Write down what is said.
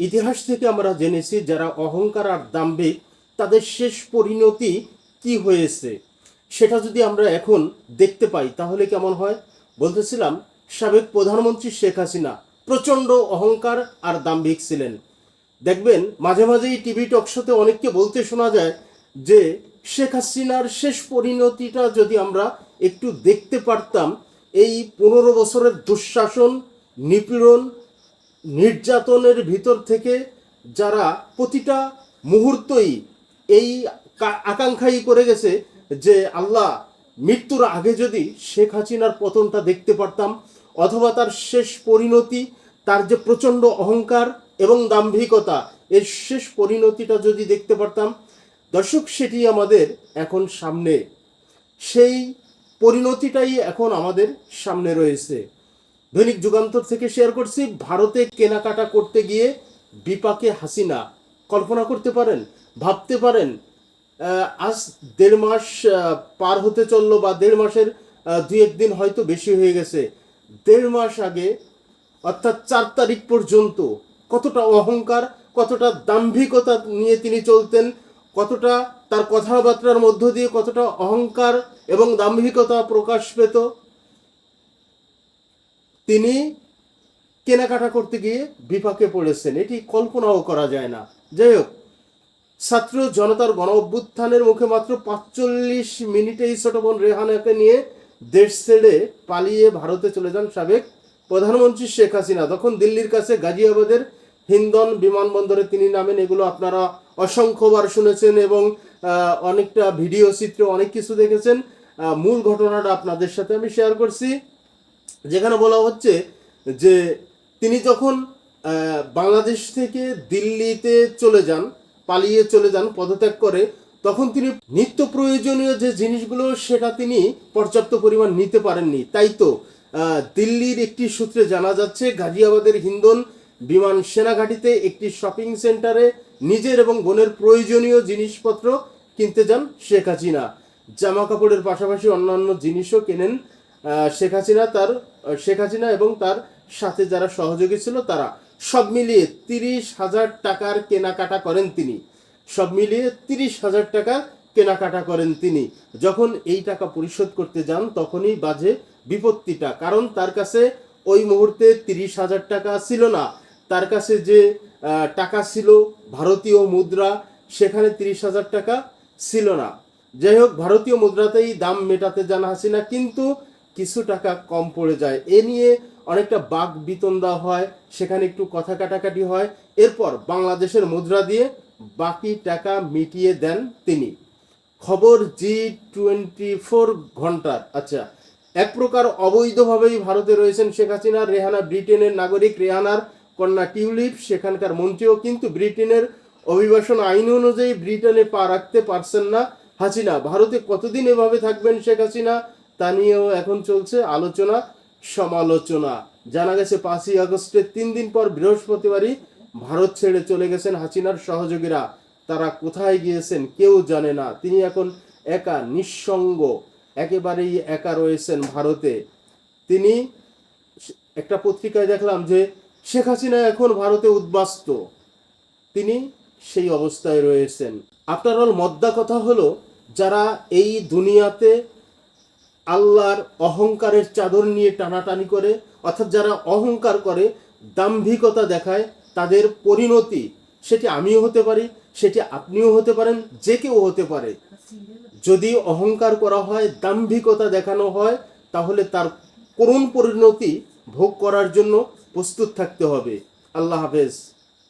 ইতিহাস থেকে আমরা জেনেছি যারা অহংকার আর দাম্ভিক, তাদের শেষ পরিণতি কি হয়েছে? সেটা যদি আমরা এখন দেখতে পাই, তাহলে কেমন হয়? বলতেছিলাম, সাবেক প্রধানমন্ত্রী শেখ হাসিনা প্রচণ্ড অহংকার আর দাম্ভিক ছিলেন। দেখবেন, মাঝে মাঝেই টিভি টকশোতে অনেককে বলতে শোনা যায় যে, শেখ হাসিনার শেষ পরিণতিটা যদি আমরা একটু দেখতে পারতাম, এই পনেরো বছরের দুঃশাসন, নিপীড়ন নির্যাতনের ভিতর থেকে যারা প্রতিটা মুহূর্তই এই আকাঙ্ক্ষাই করে গেছে যে আল্লাহ মৃত্যুর আগে যদি শেখ হাসিনার পতনটা দেখতে পারতাম, অথবা তার শেষ পরিণতি, তার যে প্রচণ্ড অহংকার এবং দাম্ভিকতা, এর শেষ পরিণতিটা যদি দেখতে পারতাম, দর্শক, সেটি আমাদের এখন সামনে। সেই পরিণতিটাই এখন আমাদের সামনে রয়েছে। দৈনিক যুগান্তর থেকে শেয়ার করছি, ভারতে কেনাকাটা করতে গিয়ে বিপাকে হাসিনা। কল্পনা করতে পারেন, ভাবতে পারেন আজ দেড় মাস পার হতে চলল বা দেড় মাসের দুই একদিন হয়তো বেশি হয়ে গেছে। দেড় মাস আগে, অর্থাৎ চার তারিখ পর্যন্ত, কতটা অহংকার, কতটা দাম্ভিকতা নিয়ে তিনি চলতেন, কতটা তার কথাবার্তার মধ্য দিয়ে কতটা অহংকার এবং দাম্ভিকতা প্রকাশ পেত তিনি কেনাকাটা করতে গিয়ে বিপাকে পড়েছেন। এটি কল্পনাও করা যায় না। যাই হোক, ছাত্র জনতার গণ অভ্যুত্থানের মুখে মাত্র পাঁচচল্লিশ মিনিটেই ছোট বোন রেহানাকে নিয়ে দেশ ছেড়ে পালিয়ে ভারতে চলে যান সাবেক প্রধানমন্ত্রী শেখ হাসিনা। তখন দিল্লির কাছে গাজিয়াবাদের হিন্দন বিমানবন্দরে তিনি নামেন। এগুলো আপনারা অসংখ্যবার শুনেছেন এবং অনেকটা ভিডিও চিত্র অনেক কিছু দেখেছেন। মূল ঘটনাটা আপনাদের সাথে আমি শেয়ার করছি। যেখানে বলা হচ্ছে যে তিনি যখন বাংলাদেশ থেকে দিল্লিতে চলে যান, পালিয়ে চলে যান, পদত্যাগ করে, তখন তিনি নিত্য প্রয়োজনীয় যে জিনিসগুলো সেটা তিনি পর্যাপ্ত পরিমাণ নিতে পারেননি। তাই তো দিল্লির একটি সূত্রে জানা যাচ্ছে, গাজিয়াবাদের হিন্দন বিমান সেনাঘাটিতে একটি শপিং সেন্টারে নিজের এবং বোনের প্রয়োজনীয় জিনিসপত্র কিনতে যান শেখ হাসিনা। জামা কাপড়ের পাশাপাশি অন্যান্য জিনিসও কেনেন শেখ হাসিনা তার শেখ হাসিনা এবং তার সাথে যারা সহযোগী ছিল তারা সব মিলিয়ে তিরিশ হাজার টাকার কেনাকাটা করেন তিনি। সব মিলিয়ে তিরিশ হাজার টাকা কেনাকাটা করেন তিনি। যখন এই টাকা পরিশোধ করতে যান, তখনই বাজে বিপত্তিটা। কারণ তার কাছে ওই মুহূর্তে তিরিশ হাজার টাকা ছিল না। তার কাছে যে টাকা ছিল, ভারতীয় মুদ্রা, সেখানে তিরিশ হাজার টাকা ছিল না। যাই হোক, ভারতীয় মুদ্রাতেই দাম মেটাতে যান হাসিনা। কিন্তু কিছু টাকা কম পড়ে যায়। এ নিয়ে অনেকটা বাক বিতন্দা হয়, সেখানে একটু কথা কাটাকাটি হয়। এরপর বাংলাদেশের মুদ্রা দিয়ে বাকি টাকা মিটিয়ে দেন তিনি। খবর জি টোয়েন্টি ফোর ঘণ্টার। আচ্ছা এক প্রকার অবৈধভাবেই ভারতে রয়েছেন শেখ হাসিনা, রেহানা ব্রিটেনের নাগরিক, রেহানার কন্যা টিউলিপ, সেখানকার মন্ত্রীও কিন্তু ব্রিটেনের অভিবাসন আইন অনুযায়ী ব্রিটেনে পা রাখতে পারছেন না হাসিনা। ভারতে কতদিন এভাবে থাকবেন শেখ হাসিনা? তা নিয়েও এখন চলছে আলোচনা, সমালোচনা। জানা গেছে পাঁচই আগস্টের তিন দিন পর বৃহস্পতিবারই ভারত ছেড়ে চলে গেছেন হাসিনার সহযোগীরা। তারা কোথায় গিয়েছেন কেউ জানে না। তিনি এখন একা, নিঃসঙ্গ, একেবারেই একা রয়েছেন ভারতে। তিনি একটা পত্রিকায় দেখলাম যে শেখ হাসিনা এখন ভারতে উদ্বাস্ত। তিনি সেই অবস্থায় রয়েছেন। আফটার অল মদ্দা কথা হলো, যারা এই দুনিয়াতে আল্লাহর অহংকারের চাদর নিয়ে টানাটানি করে, অর্থাৎ যারা অহংকার করে, দাম্ভিকতা দেখায়, তাদের পরিণতি সেটি আমিও হতে পারি, সেটি আপনিও হতে পারেন, যে কেউ হতে পারে। যদি অহংকার করা হয়, দাম্ভিকতা দেখানো হয়, তাহলে তার করুণ পরিণতি ভোগ করার জন্য প্রস্তুত থাকতে হবে। আল্লাহ হাফেজ।